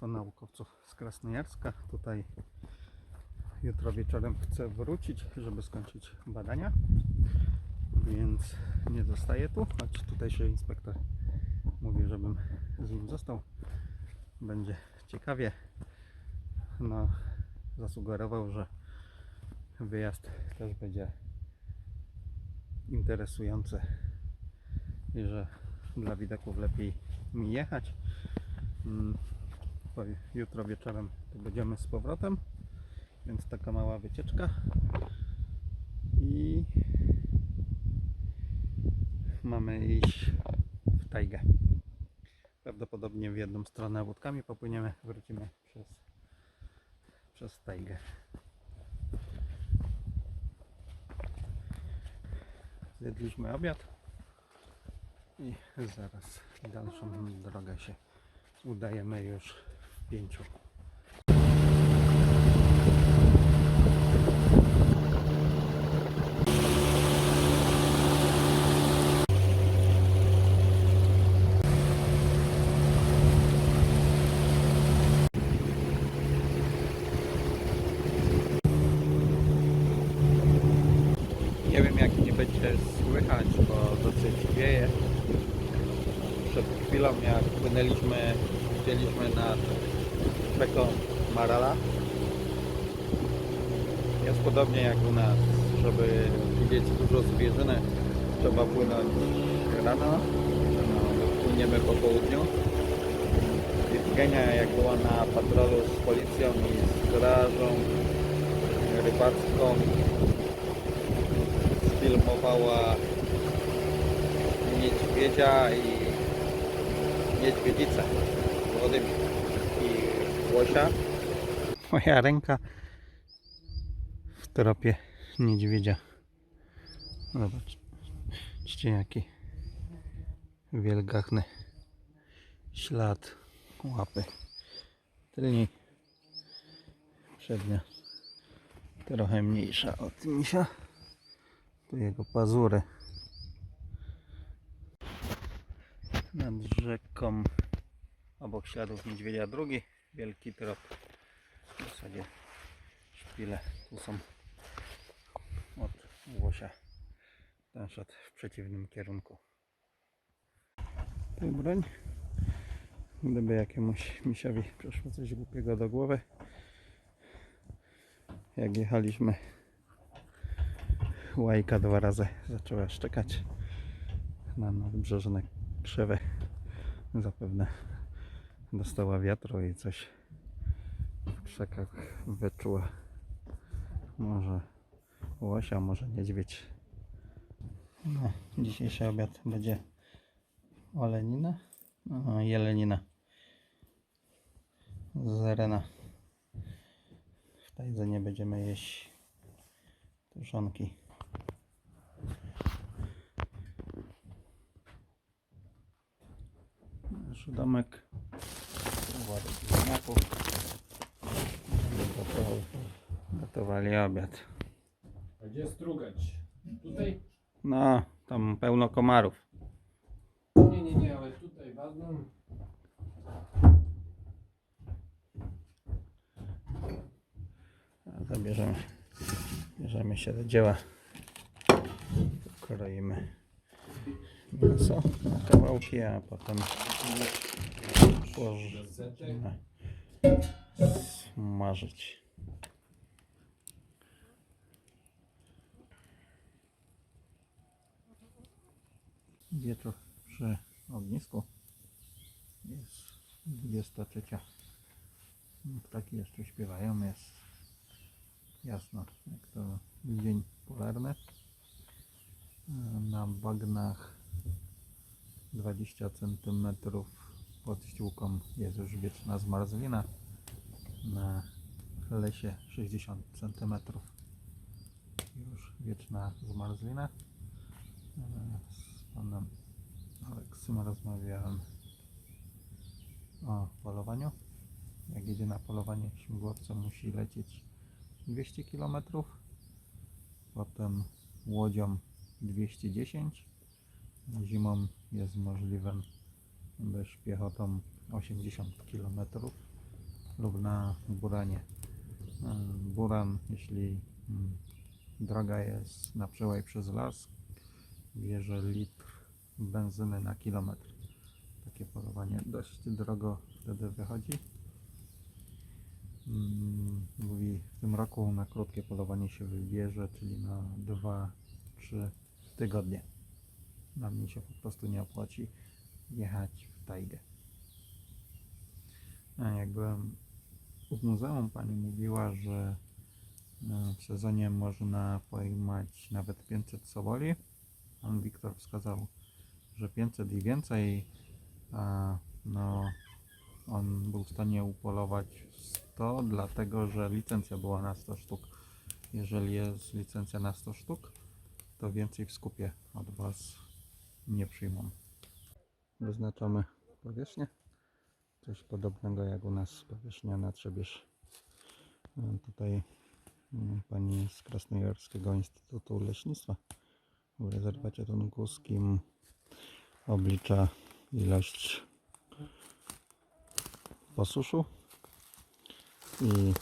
Państwa naukowców z Krasnojarska. Tutaj jutro wieczorem chcę wrócić, żeby skończyć badania, więc nie zostaję tu, choć tutejszy inspektor mówi, żebym z nim został. Będzie ciekawie. No, zasugerował, że wyjazd też będzie interesujący i że dla widaków lepiej mi jechać. Bo Jutro wieczorem to będziemy z powrotem, więc taka mała wycieczka i mamy iść w tajgę. Prawdopodobnie w jedną stronę łódkami popłyniemy, wrócimy przez, przez tajgę. Zjedliśmy obiad i zaraz dalszą drogę się udajemy już pięciu. Nie wiem jak nie będzie słychać, bo dosyć wieje. Przed chwilą jak płynęliśmy, widzieliśmy nad rzeką Marala. Jest podobnie jak u nas, żeby widzieć dużo zwierzyny, trzeba płynąć rano, no, płyniemy po południu. Genia jak była na patrolu z policją i strażą rybacką, filmowała niedźwiedzia i niedźwiedzicę Włodymir i łosia. Moja ręka w tropie niedźwiedzia. Zobaczcie jaki wielgachny ślad łapy. Tylniej przednia trochę mniejsza od misia. Tu jego pazury. Nad rzeką obok śladów niedźwiedzia drugi wielki trop. W zasadzie szpile tu są od łosia. Ten szedł w przeciwnym kierunku. Tu broń. Gdyby jakiemuś misiowi przyszło coś głupiego do głowy. Jak jechaliśmy łajka dwa razy zaczęła szczekać na nadbrzeżne krzewy. Zapewne dostała wiatru i coś w krzakach wyczuła. Może łosia, może niedźwiedź. No, dzisiejszy obiad będzie olenina, no, jelenina z rena. W tajdze nie będziemy jeść tuszonki. Nasz domek. Gotowali obiad. A gdzie strugać? Tutaj? No, tam pełno komarów. Nie, nie, nie, ale tutaj wazną. A Zabierzemy, bierzemy się do dzieła. Kroimy mięso na kawałki, a potem Gazetek. smażyć. Wieczór przy ognisku. Jest 23. Ptaki jeszcze śpiewają, jest jasno, jak to dzień polarny. Na bagnach 20 cm pod ściółką jest już wieczna zmarzlina. Na lesie 60 cm już wieczna zmarzlina. Panem Aleksym rozmawiałem o polowaniu. Jak jedzie na polowanie śmigłowcem musi lecieć 200 km, potem łodzią 210, zimą jest możliwe być piechotą 80 km lub na buranie. Buran, jeśli mm, droga jest na przełaj przez las, bierze litr benzyny na kilometr. Takie polowanie dość drogo wtedy wychodzi. Mm, Mówi, w tym roku na krótkie polowanie się wybierze, czyli na 2-3 tygodnie. Dla mnie się po prostu nie opłaci jechać w tajgę. A jak byłem w muzeum, pani mówiła, że e, w sezonie można pojmać nawet 500 soboli. Pan Wiktor wskazał, że 500 i więcej, a no on był w stanie upolować 100, dlatego że licencja była na 100 sztuk. Jeżeli jest licencja na 100 sztuk, to więcej w skupie od Was nie przyjmą. Wyznaczamy powierzchnię. Coś podobnego jak u nas powierzchnia na Trzebież. E, Tutaj mm, pani z Krasnojarskiego Instytutu Leśnictwa w rezerwacie tunguskim oblicza ilość posuszu i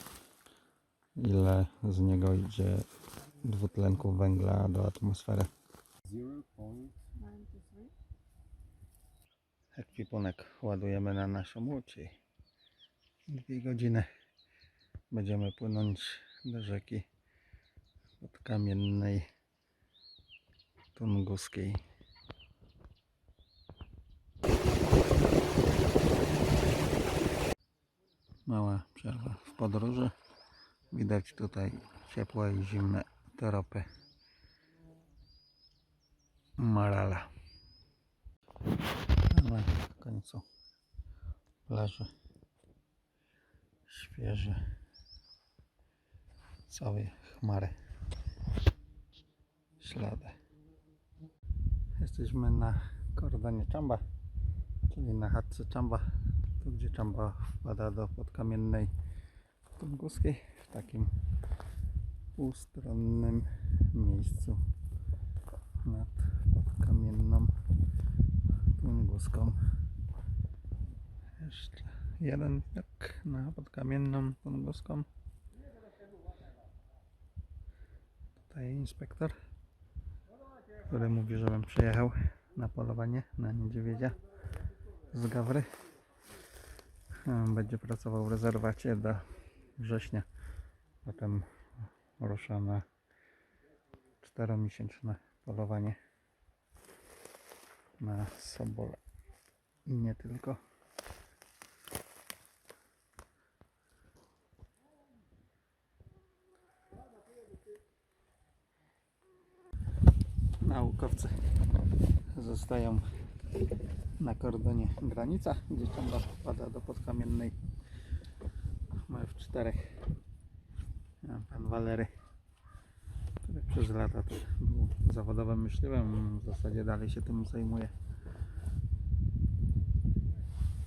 ile z niego idzie dwutlenku węgla do atmosfery. Ekwipunek ładujemy na naszą łódź i dwie godziny będziemy płynąć do rzeki podkamiennej tunguskiej. Mała przerwa w podróży. Widać tutaj ciepłe i zimne toropy Marala. Ale w końcu plaży. Świeże. Całe chmary. Ślady. Jesteśmy na kordonie Czamba czyli na chatce Czamba tu gdzie Czamba wpada do podkamiennej tunguskiej w takim półstronnym miejscu nad podkamienną tunguską jeszcze jeden widok na podkamienną tunguską tutaj inspektor który mówi, żebym przyjechał na polowanie na niedźwiedzia z Gawry będzie pracował w rezerwacie do września. Potem rusza na czteromiesięczne polowanie na sobole i nie tylko. Naukowcy zostają na kordonie granica, gdzie ciąga wpada do podkamiennej mamy w czterech pan Walery który przez lata był zawodowym myśliwym w zasadzie dalej się tym zajmuje.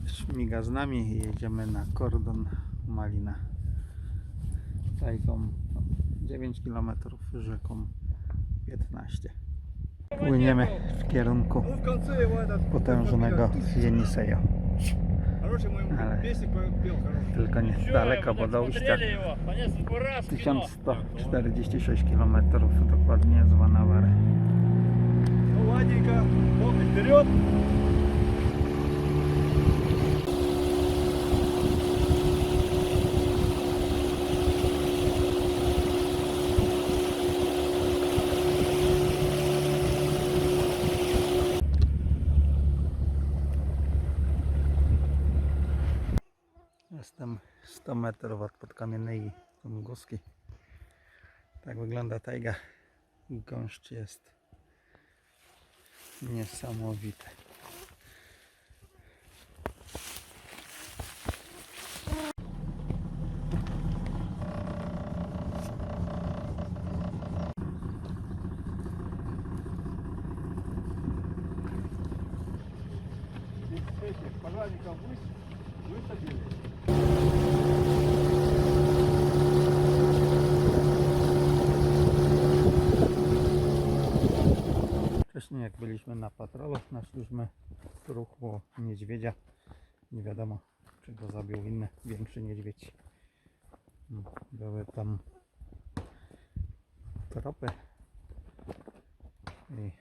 Śmiga z nami i jedziemy na kordon Malina. Tajką 9 km rzeką 15 Płyniemy w kierunku Ну, в конце его этот... potężnego Jenisejo. Хороший мой Ale- песик пел хороший. Tylko nie daleko, bo do ujścia Смотрели его, по несколько раз в кино. 1146 km dokładnie z Wanawary. Ну, ладненько, локоть вперед. metrów od podkamiennej Tunguski. Tak wygląda tajga. Gąszcz jest niesamowity. Этих пожарников выс- высадили. Na patrolu, naszliśmy truchło niedźwiedzia. Nie wiadomo czy go zabił inny większy niedźwiedź. Mm, Były tam tropy i,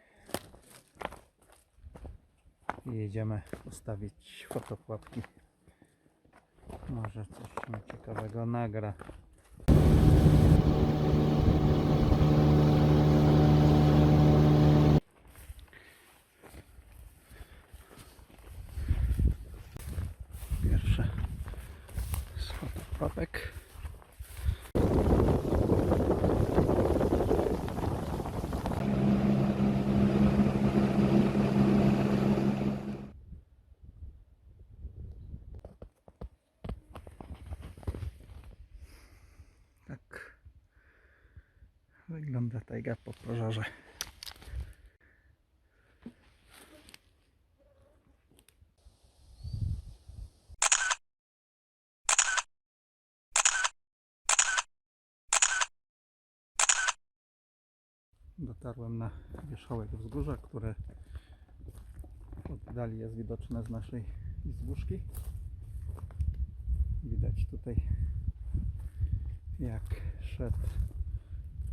jedziemy ustawić fotopułapki. Może coś ciekawego nagra. Pierwsze z fotopułapek. Tak wygląda tajga po pożarze. Dotarłem na wierzchołek wzgórza, które oddali jest widoczne z naszej izbuszki. Widać tutaj jak szedł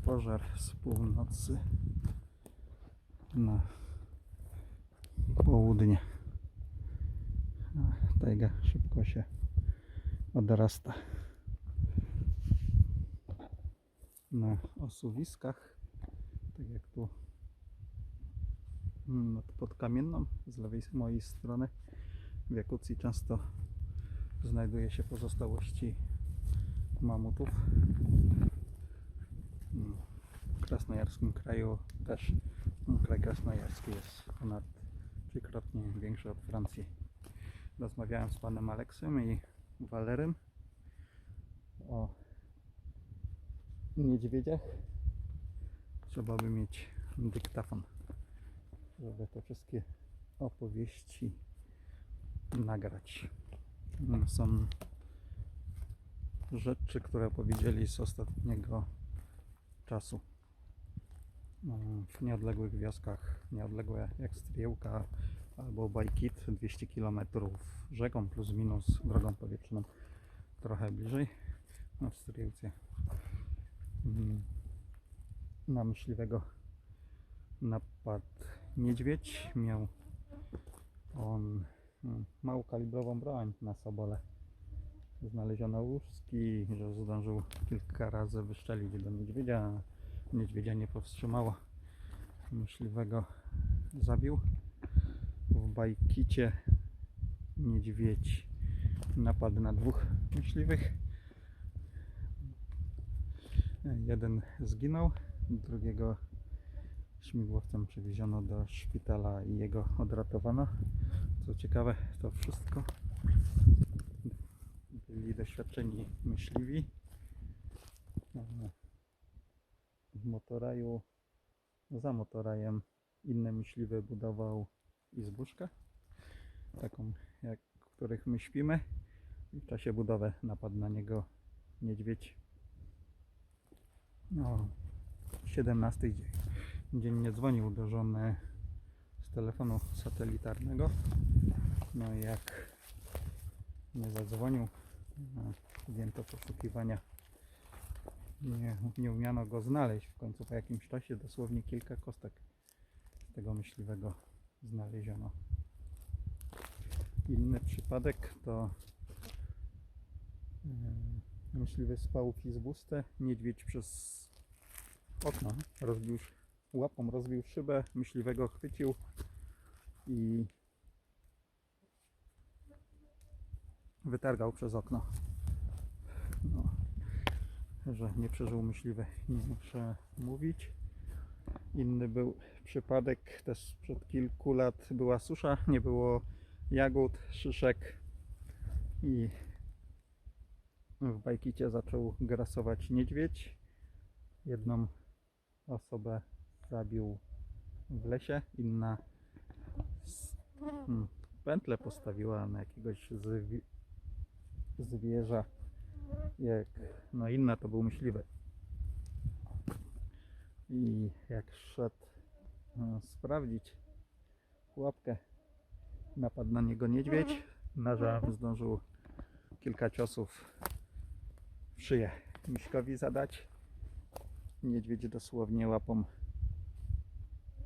pożar z północy na południe. A Tajga szybko się odrasta. Na osuwiskach, tak jak tu mm, nad pod kamienną z lewej z mojej strony w Jakucji często znajduje się pozostałości mamutów. Mm, W krasnojarskim kraju też mm, kraj krasnojarski jest ponad trzykrotnie większy od Francji. Rozmawiałem z panem Aleksem i Walerym o niedźwiedziach. Trzeba by mieć dyktafon, żeby te wszystkie opowieści nagrać. Mm, Są rzeczy, które powiedzieli z ostatniego czasu. Mm, W nieodległych wioskach, nieodległe jak Striełka albo Bajkit, 200 km rzeką plus minus drogą powietrzną, trochę bliżej. No w Striełce mm, na myśliwego napadł niedźwiedź. Miał on mm, małokalibrową broń na sobole znaleziono łuski, że zdążył kilka razy wyszczelić do niedźwiedzia. Niedźwiedzia nie powstrzymało. Myśliwego zabił. W Bajkicie niedźwiedź napadł na dwóch myśliwych. Jeden zginął, drugiego śmigłowcem przewieziono do szpitala i jego odratowano. Co ciekawe, to wszystko byli doświadczeni myśliwi. W motoraju, za motorajem inny myśliwy budował izbuszkę, taką jak w których my śpimy. I w czasie budowy napadł na niego niedźwiedź. No, 17 dzie- dziennie dzwonił do żony z telefonu satelitarnego. No i jak nie zadzwonił, no, podjęto poszukiwania. Nie, nie umiano go znaleźć. W końcu po jakimś czasie dosłownie kilka kostek tego myśliwego znaleziono. Inny przypadek to yy, myśliwy spał w izbustę, niedźwiedź przez okno rozbił, łapą rozbił szybę, myśliwego chwycił i wytargał przez okno. No, że nie przeżył myśliwy, nie muszę mówić. Inny był przypadek, też sprzed kilku lat była susza, nie było jagód, szyszek i w Bajkicie zaczął grasować niedźwiedź. Jedną osobę zabił w lesie, inna hmm, pętlę postawiła na jakiegoś zwi- zwierza. Jak, no inna to był myśliwy. I jak szedł e, sprawdzić pułapkę, napadł na niego niedźwiedź. Noża zdążył kilka ciosów w szyję miśkowi zadać. Niedźwiedź dosłownie łapą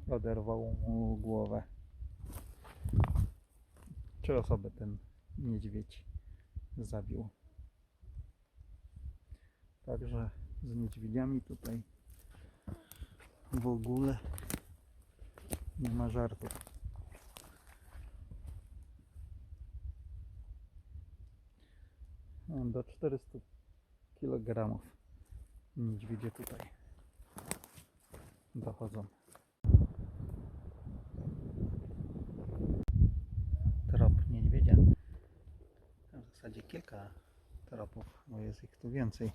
oderwał mu głowę. Trzy osoby ten niedźwiedź zabił. Także z niedźwiedziami tutaj w ogóle nie ma żartów. Do 400 kg niedźwiedzie tutaj dochodzą. Trop niedźwiedzia. W zasadzie kilka tropów, bo jest ich tu więcej.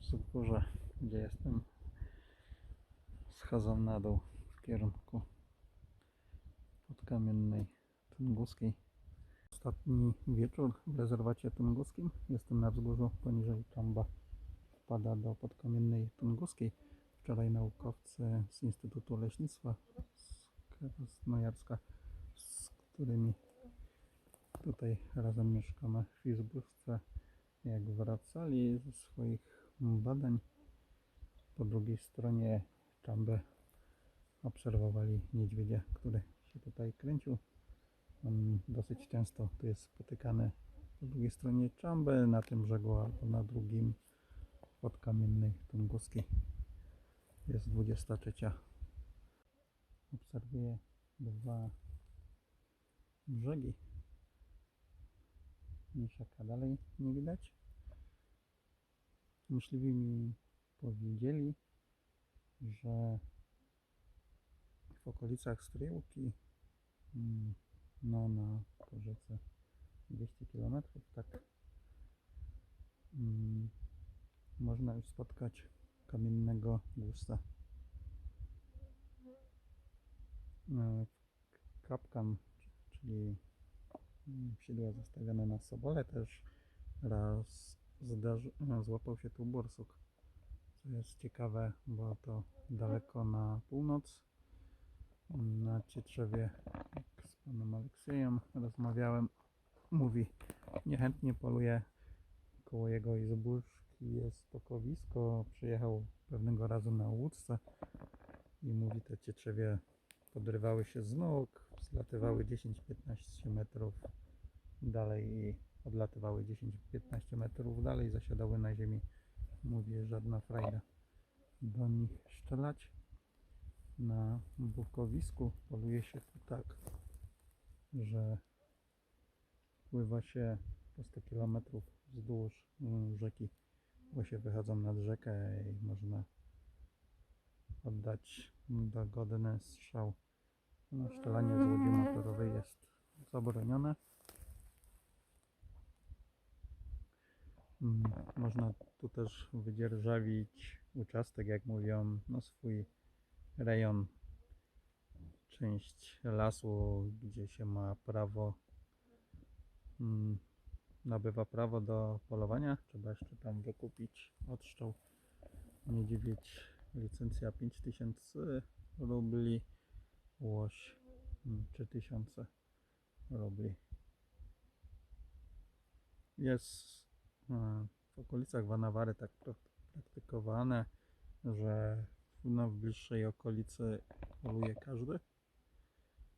Z wzgórza, gdzie jestem, schodzą na dół w kierunku podkamiennej Tunguskiej. Ostatni wieczór w rezerwacie tunguskim. Jestem na wzgórzu poniżej Czamba. Wpada do podkamiennej Tunguskiej. Wczoraj naukowcy z Instytutu Leśnictwa z Krasnojarska, z którymi tutaj razem mieszkamy w izbówce, jak wracali ze swoich badań po drugiej stronie Czamby obserwowali niedźwiedzia, który się tutaj kręcił. On dosyć często tu jest spotykany po drugiej stronie Czamby, na tym brzegu albo na drugim od kamiennej Tunguskiej. Jest 23. Obserwuję dwa brzegi. Misiaka dalej nie widać. Myśliwi mi powiedzieli, że w okolicach Stryłki mm, no na po rzece 200 km tak mm, można już spotkać kamiennego gusta. E, Kapkan, czyli mm, sidła zastawione na sobole też raz zdarzy, no, złapał się tu borsuk. Co jest ciekawe, bo to daleko na północ. Na Cietrzewie, jak z panem Aleksiejem rozmawiałem, mówi, niechętnie poluje koło jego izbuszki jest stokowisko. Przyjechał pewnego razu na łódce i mówi, te cietrzewie podrywały się z nóg, zlatywały 10-15 metrów dalej i odlatywały 10-15 metrów dalej, zasiadały na ziemi. Mówię, żadna frajda do nich strzelać. Na bukowisku poluje się tu tak, że pływa się po 100 km wzdłuż rzeki, bo się wychodzą nad rzekę i można oddać dogodny strzał. No, strzelanie z łodzi motorowej jest zabronione. Mm, Można tu też wydzierżawić uczastek, jak mówią, no swój rejon, część lasu, gdzie się ma prawo, mm, nabywa prawo do polowania. Trzeba jeszcze tam wykupić odstrzał niedźwiedź, licencja 5000 rubli, łoś mm, 3000 rubli. Jest e, w okolicach Wanawary tak pra- praktykowane, że no, w bliższej okolicy poluje każdy,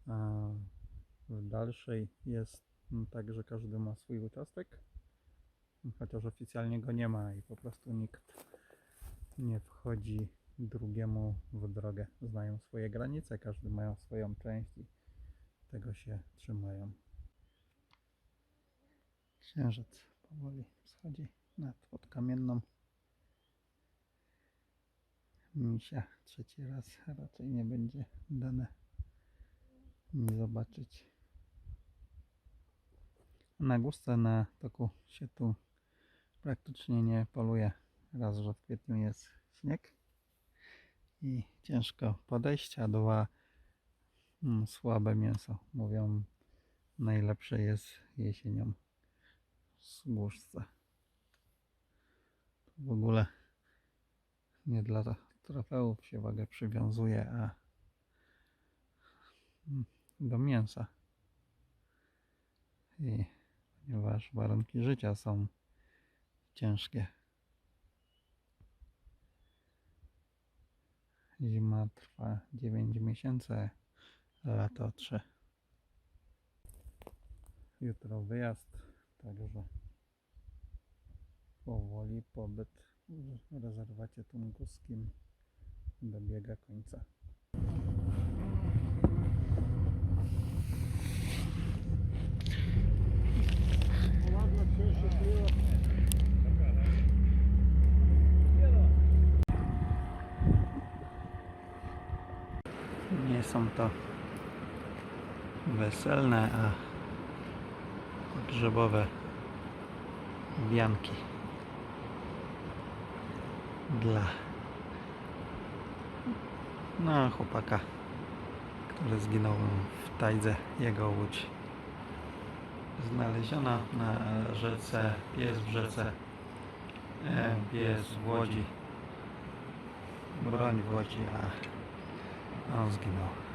a w dalszej jest mm, tak, że każdy ma swój uczastek, chociaż oficjalnie go nie ma i po prostu nikt nie wchodzi drugiemu w drogę. Znają swoje granice, każdy ma swoją część i tego się trzymają. Księżyc powoli wschodzi nad podkamienną. Misia trzeci raz raczej nie będzie dane mi zobaczyć. Na gustę na toku się tu praktycznie nie poluje. Raz, że w kwietniu jest śnieg i ciężko podejść, a dwa mm, słabe mięso. Mówią najlepsze jest jesienią z głuszce. W ogóle nie dla trofeów się wagę przywiązuje, a mm, do mięsa. Ponieważ warunki życia są ciężkie. Zima trwa 9 miesięcy, lato 3. Jutro wyjazd, także powoli pobyt w rezerwacie tunguskim dobiega końca. Nie są to weselne, a pogrzebowe wianki dla no, chłopaka, który zginął w Tajdze, jego łódź znaleziona na rzece, pies w rzece, e, pies w łodzi, broń w łodzi, a on zginął.